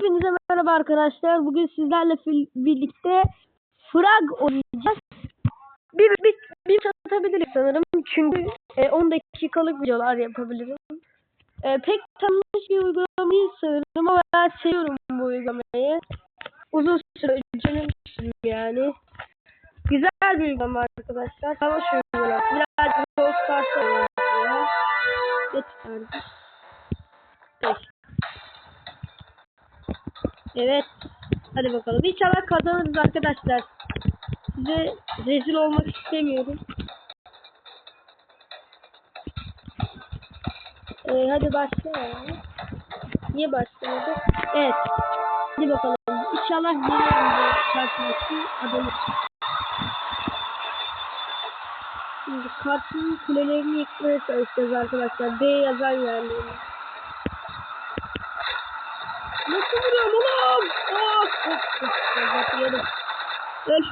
Hepinize merhaba arkadaşlar. Bugün sizlerle birlikte frag oynayacağız. Bir, bir, bir satabiliriz sanırım. Çünkü e, 10 dakikalık videolar yapabilirim. E, pek tanınmış bir uygulamayı sanırım ama ben seviyorum bu uygulamayı. Uzun süre öncelemiştim yani. Güzel bir uygulama arkadaşlar. Savaş uygulaması. Biraz Brawl. Geç kardeş. Evet. Hadi bakalım. İnşallah kazanırız arkadaşlar. Size rezil olmak istemiyorum. Ee, hadi başlayalım. Niye başlamadı? Evet. Hadi bakalım. İnşallah yeni anda karşılaştığım adamı. Şimdi kartın kulelerini yıkmaya çalışacağız arkadaşlar. D yazan yerlerini. Öl.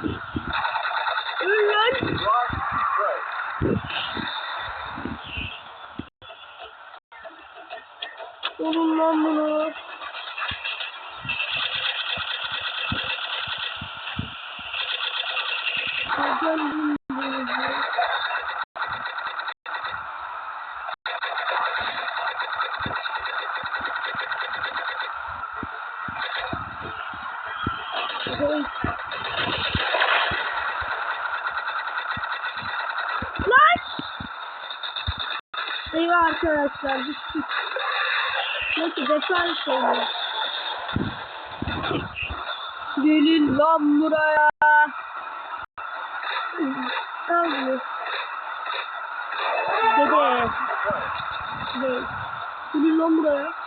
Öl lan. Olun lan bunu. Kazandım bunu. Lan! Eyvah arkadaşlar düştük. Neyse defans oynuyor. Gelin lan buraya. Ne oluyor? Dede. Dede. Gelin lan buraya.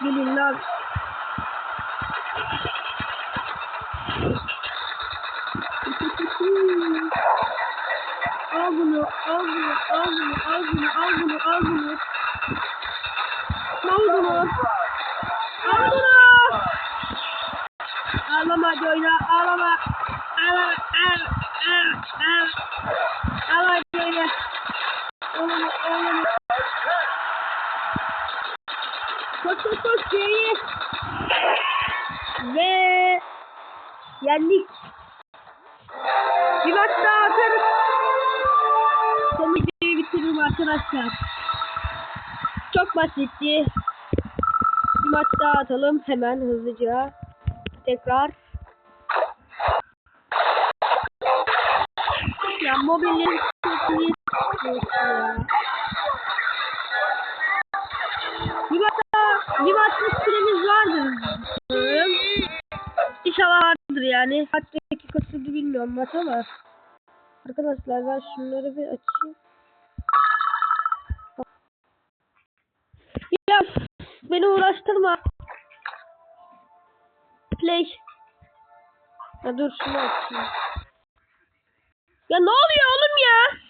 Gelin lan. Al bunu, al bunu, al bunu, al bunu, al bunu, al bunu. Al bunu. Al bunu. Ağlama hadi oyna, ağlama. Ağlama, ağlama, ağlama, ağlama. Ağlama hadi oyna. Ağlama, ağlama. Koş, koş, koş, geriye. Ve yendik. Bir maç daha atarız. Son videoyu bitiririm arkadaşlar. Çok basitti. Bir maç daha atalım hemen hızlıca. Tekrar. Ya mobilin çok iyi. Kaç dakika sürdü bilmiyorum maç ama. Arkadaşlar ben şunları bir açayım. Ya beni uğraştırma. Play. Ya dur şunu açayım. Ya ne oluyor oğlum ya?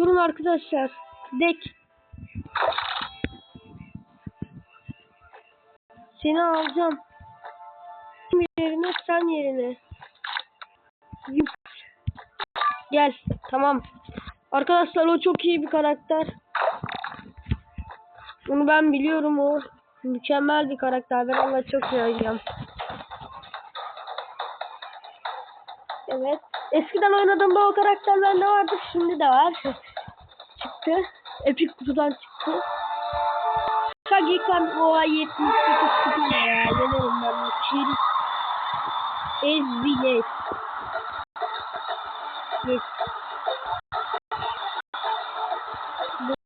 Durun arkadaşlar. Dek. Seni alacağım. Yerine sen yerine. Gel. Tamam. Arkadaşlar o çok iyi bir karakter. Onu ben biliyorum o. Mükemmel bir karakter. Ben ona çok seveceğim. Evet. Eskiden oynadığımda o karakter bende vardı. Şimdi de var. Çıktı. Epic kutudan çıktı. Kagikan Oa 78 kutu ne ya? Yenerim ben bu. Çiğri. Ezbi Geç.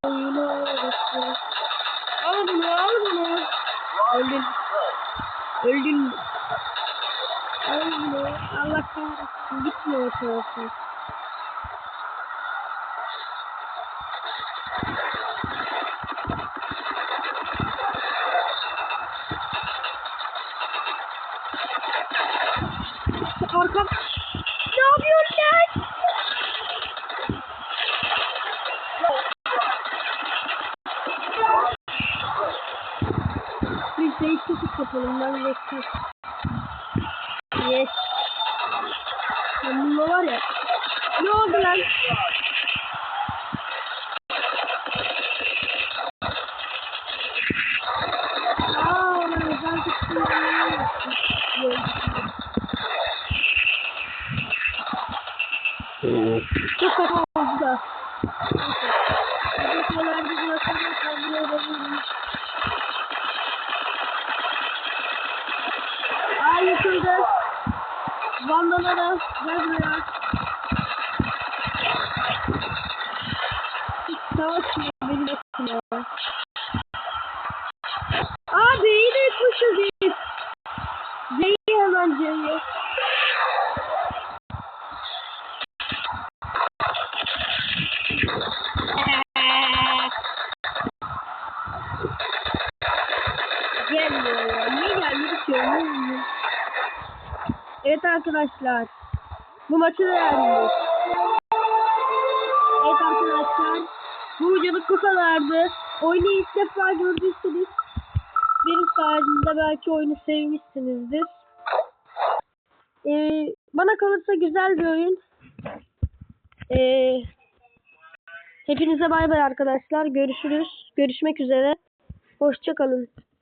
Boyunu orası. Al bunu al bunu. Öldüm. Öldün. Öldü. Allah kahretsin. Gitme o tarafa. Arkam. Ne yapıyorsun lan? Biz değişiklik yapalım. Ben bekliyorum. Yes. Ben bununla var ya. Ne oldu lan? Aa, ben özel kısmını Çok kötü oldu da. Neyse. Videolarda bırakalım. Ben buraya da vurayım. Aa yıkıldı. Vandalara gel buraya. Hiç savaşmıyor beni bekliyor. Aa B'yi de yıkmışız biz. B'yi hemen C'yi. Gelmiyor ya. Niye gelmiyor ki? Olmuyor. Evet arkadaşlar. Bu maçı da yendik. Evet arkadaşlar. Bu videoluk bu kadardı. Oyunu ilk defa gördüyseniz benim sayemde belki oyunu sevmişsinizdir. Ee, bana kalırsa güzel bir oyun. Ee, hepinize bay bay arkadaşlar. Görüşürüz. Görüşmek üzere. Hoşçakalın.